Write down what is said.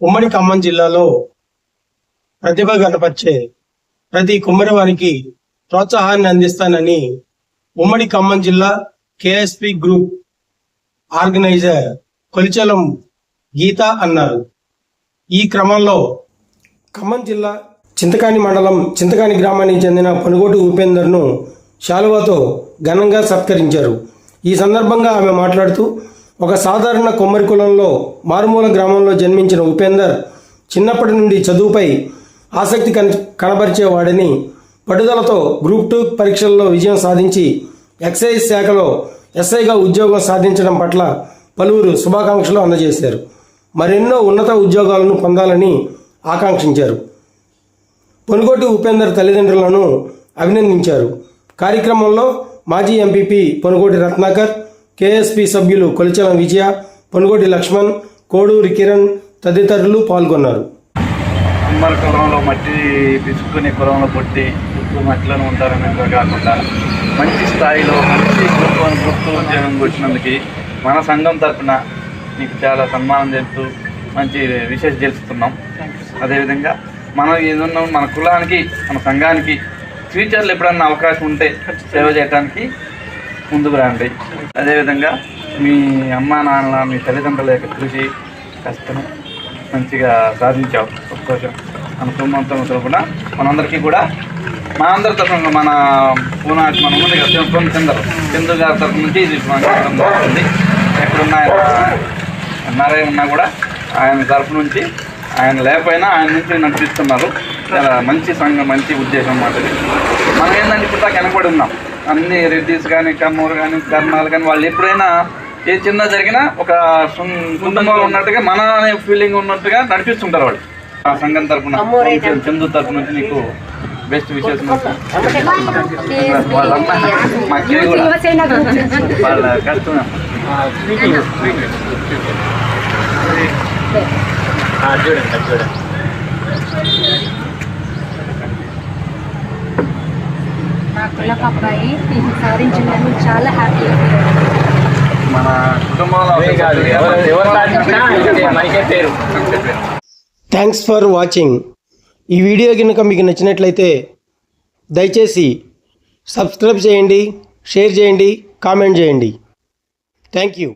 ఉమ్మడి ఖమ్మం జిల్లాలో ప్రతిభ కనపరిచే ప్రతి కుమ్మరివారికి ప్రోత్సాహాన్ని అందిస్తానని ఉమ్మడి ఖమ్మం జిల్లా KSP group organiser Kolichalam Geetha అన్నారు. ఈ క్రమంలో ఖమ్మం జిల్లా చింతకాని మండలం చింతకాని గ్రామానికి చెందిన పనుగోటు ఉపేందర్ను శాలువాతో ఘనంగా సత్కరించారు. ఈ సందర్భంగా ఆమె మాట్లాడుతూ ఒక సాధారణ కొమ్మరి కులంలో మారుమూల గ్రామంలో జన్మించిన ఉపేందర్ చిన్నప్పటి నుండి చదువుపై ఆసక్తి కన్ కనబరిచేవాడని పట్టుదలతో గ్రూప్ టూ పరీక్షల్లో విజయం సాధించి ఎక్సైజ్ శాఖలో ఎస్ఐగా ఉద్యోగం సాధించడం పట్ల పలువురు శుభాకాంక్షలు అందజేశారు. మరెన్నో ఉన్నత ఉద్యోగాలను పొందాలని ఆకాంక్షించారు. పొనుగోటి ఉపేందర్ తల్లిదండ్రులను అభినందించారు. కార్యక్రమంలో మాజీ ఎంపీపీ పొనుగోటి రత్నాకర్ కేఎస్పి సభ్యులు కొలిచలం విజయ పొనుగోటి లక్ష్మణ్ కోడూరి కిరణ్ తదితరులు పాల్గొన్నారు. కుమ్మరి కులంలో మట్టి పిసుక్కునే కులంలో పుట్టి చుట్టూ మట్టిలోనే ఉంటారనే కాకుండా మంచి స్థాయిలో మంచి గ్రూప్ టూ ఉద్యోగం వచ్చినందుకు మన సంఘం తరఫున నీకు చాలా సన్మానం చేస్తూ మంచి విశేష తెలుస్తున్నాం అదేవిధంగా మనం ఏదన్నా మన కులానికి మన సంఘానికి ఫ్యూచర్లో ఎప్పుడన్నా అవకాశం ఉంటే సేవ చేయడానికి ముందుకు రండి. అదేవిధంగా మీ అమ్మ నాన్న మీ తల్లిదండ్రుల యొక్క కృషి కష్టం మంచిగా సాధించావు సంతోషం మన కుటుంబంతో తరపున మనందరికీ కూడా మన అందరి తరఫున మన పూనాటి మన ఉంది కదా చంద్ర చంద్ర గారి తరఫు నుంచి ఇది మనకి జరుగుతుంది ఎక్కడున్న ఆయన ఉన్నా కూడా ఆయన తరఫు నుంచి ఆయన లేకపోయినా ఆయన నుంచి నడిపిస్తున్నారు. చాలా మంచి సంఘం మంచి ఉద్దేశం అన్నమాట మనం ఏంటంటే ఇప్పుడు దాకా వెనకబడి ఉన్నాం. అన్ని రెడ్డిస్ కానీ కమ్మూరు కానీ కర్ణాలు కానీ వాళ్ళు ఎప్పుడైనా ఏ చిన్న జరిగినా ఒక కుటుంబంలో ఉన్నట్టుగా మన అనే ఫీలింగ్ ఉన్నట్టుగా నడిపిస్తుంటారు వాళ్ళు. ఆ సంఘం తరఫున చందు తరఫు నుంచి నీకు బెస్ట్ విషెస్ వాళ్ళమ్మ మా అక్కయ్య కూడా వాళ్ళ కష్టం నా కులపు అబ్బాయి సాధించిందని చాలా హ్యాపీ మన కుటుంబంలో థ్యాంక్స్ ఫర్ వాచింగ్ ఈ వీడియో కనుక మీకు నచ్చినట్లయితే దయచేసి సబ్స్క్రైబ్ చేయండి షేర్ చేయండి కామెంట్ చేయండి. Thank you